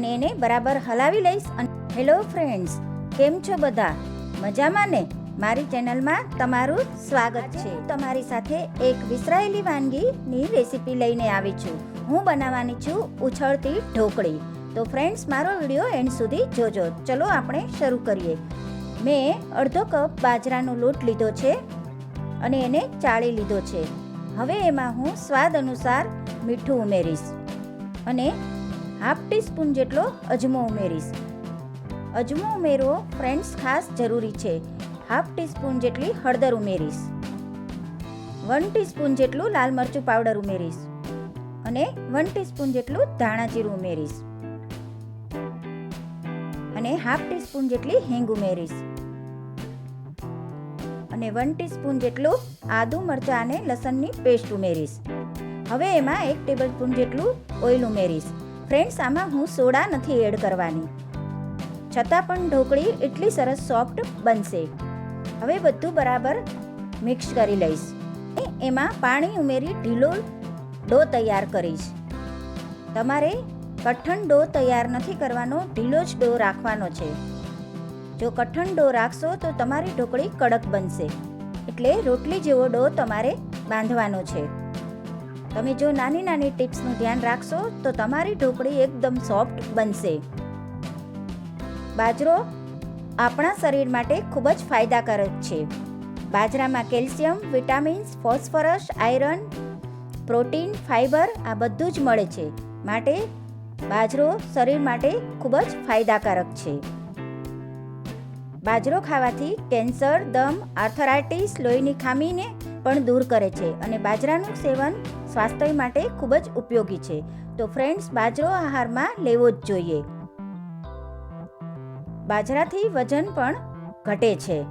અને એને બરાબર હલાવી લઈશ અને હેલો ફ્રેન્ડ્સ, કેમ છો બધા? મજામાં ને? મારી ચેનલમાં તમારું સ્વાગત છે. તમારી સાથે એક વિસરાયેલી વાનગીની રેસીપી લઈને આવી છું. હું બનાવવાની છું ઉછળતી ઢોકળી. તો ફ્રેન્ડ્સ, મારો વીડિયો એન્ડ સુધી જોજો. ચલો આપણે શરૂ કરીએ. મેં અડધો કપ બાજરાનો લોટ લીધો છે અને એને ચાળી લીધો છે. હવે એમાં હું સ્વાદ અનુસાર મીઠું ઉમેરીશ અને હાફ ટીસ્પૂન જેટલો અજમો ઉમેરીશ. અજમો ઉમેરવો ફ્રેન્ડ્સ ખાસ જરૂરી છે. હાફ ટીસ્પૂન જેટલી હળદર ઉમેરીશ. વન ટીસ્પૂન જેટલું લાલ મરચું પાવડર ઉમેરીશ. અને વન ટીસ્પૂન જેટલું ધાણા જીરું ઉમેરીશ. અને હાફ ટીસ્પૂન જેટલી હિંગ ઉમેરીશ. અને વન ટીસ્પૂન જેટલું આદુ મરચાં અને લસણની પેસ્ટ ઉમેરીશ. હવે એમાં એક ટેબલ સ્પૂન જેટલું ઓઇલ ઉમેરીશ. ફ્રેન્ડ્સ, આમાં હું સોડા નથી એડ કરવાની. છતાં પણ ઢોકળી એટલી સરસ સોફ્ટ બનશે. હવે બધું બરાબર મિક્સ કરી લઈશ. એમાં પાણી ઉમેરી ઢીલો ડો તૈયાર કરીશ. તમારે કઠણ ડો તૈયાર નથી કરવાનો, ઢીલો જ ડો રાખવાનો છે. જો કઠણ ડો રાખશો તો તમારી ઢોકળી કડક બનશે. એટલે રોટલી જેવો ડો તમારે બાંધવાનો છે. તમે જો નાની નાની ટિપ્સનું ધ્યાન રાખશો, તો તમારી ઢોકળી એકદમ સોફ્ટ બનશે. બાજરો આપણા શરીર માટે ખૂબ જ ફાયદાકારક છે. બાજરામાં calcium, vitamins, phosphorus, iron, protein fibre આ બધું જ મળે છે. માટે બાજરો શરીર માટે ખૂબ જ ફાયદાકારક છે. બાજરો ખાવાથી કેન્સર, દમ, આર્થરાઇટિસ, લોહીની ખામીને પણ દૂર કરે છે અને બાજરાનું સેવન સ્વાસ્થ્ય માટે ખૂબ જ ઉપયોગી છે. તો ફ્રેન્ડ્સ બાજરો આહારમાં લેવો જ જોઈએ. બાજરાથી વજન પણ ઘટે છે.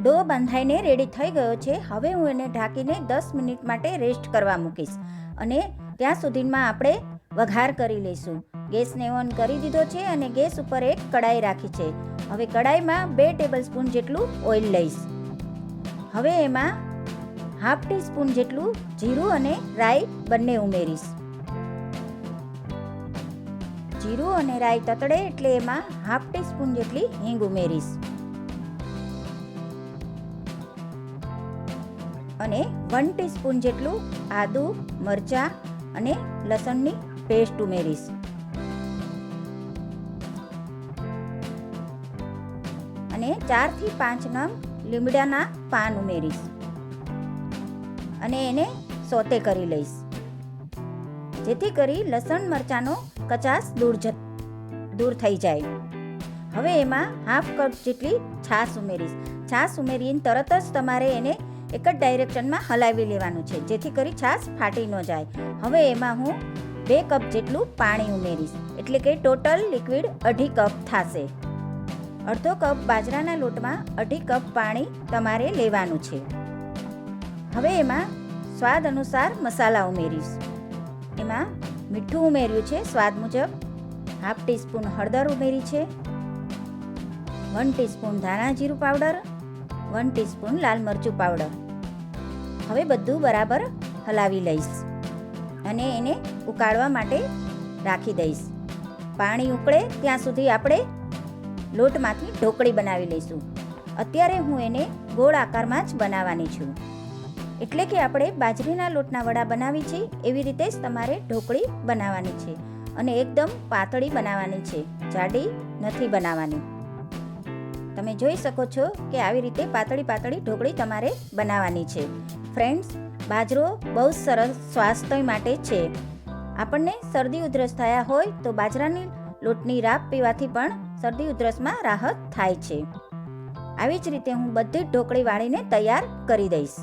ડો બંધાઈને રેડી થઈ ગયો છે. હવે હું એને ઢાંકીને દસ મિનિટ માટે રેસ્ટ કરવા મૂકીશ અને ત્યાં સુધીમાં આપણે વઘાર કરી લઈશું. ગેસને ઓન કરી દીધો છે અને ગેસ ઉપર એક કડાઈ રાખી છે. હવે કડાઈમાં બે ટેબલ સ્પૂન જેટલું ઓઇલ લઈશ. હવે એમાં હાફ ટીસ્પૂન જેટલું જીરું અને રાઈ બંને ઉમેરીશ. જીરું અને રાઈ તતડે એટલે એમાં હાફ ટી સ્પૂન જેટલી હિંગ ઉમેરીશ. અને વન ટીસ્પૂન જેટલું આદુ, મરચાં અને લસણની પેસ્ટ ઉમેરીશ. અને ચારથી પાંચ નંગ લીમડાના પાન ઉમેરીશ. અને એને સોતે કરી લઈશ. જેથી કરી લસણ મરચાંનો કચાસ દૂર જ, દૂર થઈ જાય. હવે એમાં હાફ કપ જેટલી છાશ ઉમેરીશ. છાશ ઉમેરીને તરત જ તમારે એને એક જ ડાયરેક્શનમાં હલાવી લેવાનું છે. જેથી કરી છાશ ફાટી ન જાય. હવે એમાં હું બે કપ જેટલું પાણી ઉમેરીશ. એટલે કે ટોટલ લિક્વિડ અઢી કપ થશે. અડધો કપ બાજરાના લોટમાં અઢી કપ પાણી તમારે લેવાનું છે. હવે એમાં સ્વાદ અનુસાર મસાલા ઉમેરીશ. એમાં મીઠું ઉમેર્યું છે, સ્વાદ મુજબ હાફ ટીસ્પૂન હળદર ઉમેરી છે, વન ટીસ્પૂન ધાણા જીરું પાવડર, વન ટીસ્પૂન લાલ મરચું પાવડર. હવે બધું બરાબર હલાવી લઈશ અને એને ઉકાળવા માટે રાખી દઈશ. પાણી ઉકળે ત્યાં સુધી આપણે લોટમાંથી ઢોકળી બનાવી લઈશું. અત્યારે હું એને ગોળ આકારમાં જ બનાવવાની છું. એટલે કે આપણે બાજરીના લોટના વડા બનાવી છે, એવી રીતે જ તમારે ઢોકળી બનાવવાની છે અને એકદમ પાતળી બનાવવાની છે, જાડી નથી બનાવવાની. તમે જોઈ શકો છો કે આવી રીતે પાતળી પાતળી ઢોકળી તમારે બનાવવાની છે. ફ્રેન્ડ્સ, બાજરો બહુ સરસ સ્વાસ્થ્ય માટે છે. આપણને શરદી ઉધરસ થયા હોય તો બાજરાની લોટની રાબ પીવાથી પણ શરદી ઉધરસમાં રાહત થાય છે. આવી જ રીતે હું બધી ઢોકળી વાળીને તૈયાર કરી દઈશ.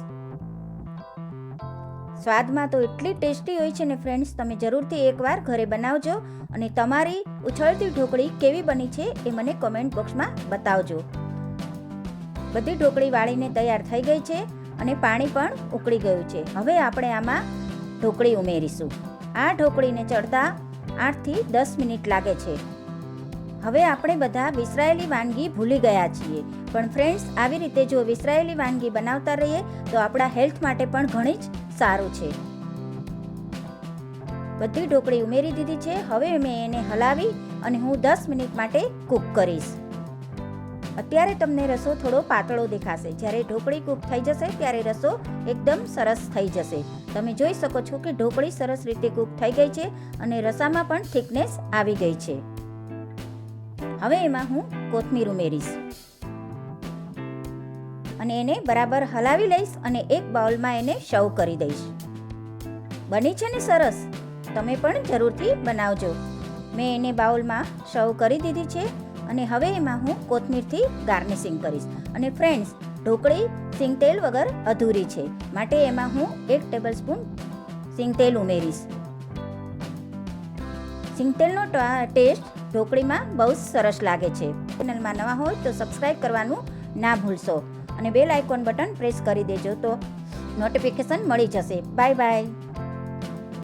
સ્વાદમાં તો એટલી ટેસ્ટી હોય છે ને ફ્રેન્ડ્સ તમે જરૂરથી એકવાર ઘરે બનાવજો અને તમારી ઉછળતી ઢોકળી કેવી બની છે એ મને કોમેન્ટ બોક્સમાં બતાવજો. બધી ઢોકળી વાળીને તૈયાર થઈ ગઈ છે અને પાણી પણ ઉકળી ગયું છે. હવે આપણે આમાં ઢોકળી ઉમેરીશું. આ ઢોકળીને ચડતા આઠથી દસ મિનિટ લાગે છે. હવે આપણે બધા વિસરાયેલી વાનગી ભૂલી ગયા છીએ. પણ ફ્રેન્ડ્સ આવી રીતે જો વિસરાયેલી વાનગી બનાવતા રહીએ તો આપણા હેલ્થ માટે પણ ઘણી જ સારું છે. બધી ઢોકળી ઉમેરી દીધી છે. હવે મેં એને હલાવી અને હું દસ મિનિટ માટે કૂક કરીશ. અત્યારે તમને રસો થોડો પાતળો દેખાશે. જ્યારે ઢોકળી કૂક થઈ જશે, ત્યારે રસો એકદમ સરસ થઈ જશે. તમે જોઈ શકો છો કે ઢોકળી સરસ રીતે કૂક થઈ ગઈ છે અને રસામાં પણ થિકનેસ આવી ગઈ છે. હવે એમાં હું કોથમીર ઉમેરીશ. અને એને બરાબર હલાવી લઈશ અને એક બાઉલમાં એને સર્વ કરી દઈશ. બની છે ને સરસ. તમે પણ જરૂરથી બનાવજો. મેં એને બાઉલમાં સર્વ કરી દીધી છે અને હવે એમાં હું કોથમીરથી ગાર્નિશિંગ કરીશ. અને ફ્રેન્ડ્સ, ઢોકળી, સિંગતેલ વગર અધૂરી છે. માટે એમાં હું એક ટેબલ સ્પૂન સિંગતેલ ઉમેરીશ. સિંગતેલનો ટેસ્ટ ઢોકળીમાં બહુ સરસ લાગે છે. ચેનલમાં નવા હોય તો સબસ્ક્રાઈબ કરવાનું ના ભૂલશો. અને બેલ આઇકોન બટન પ્રેસ કરી દેજો તો નોટિફિકેશન મળી જશે. Bye bye